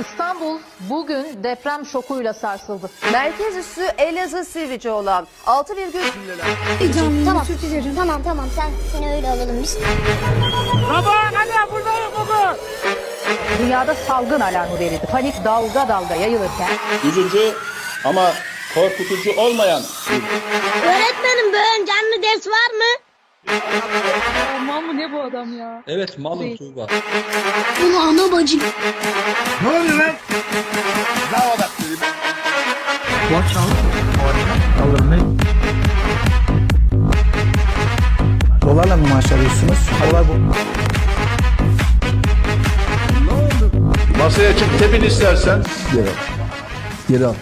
İstanbul bugün deprem şokuyla sarsıldı. Merkez üssü Elazığ Sivrice olan 6,3 Tamam. Tamam. Tamam tamam sen seni öyle alalım biz. Dünyada salgın alarmı verildi. Panik dalga dalga yayılırken Üzücü ama korkutucu olmayan Öğretmenim böyle canlı ders var mı? Evet malum Tuğba. Bunu ana bacı. Dolarla mı maaş alıyorsunuz? Dolar bu. masaya çık tepin istersen Geri al. Geri al.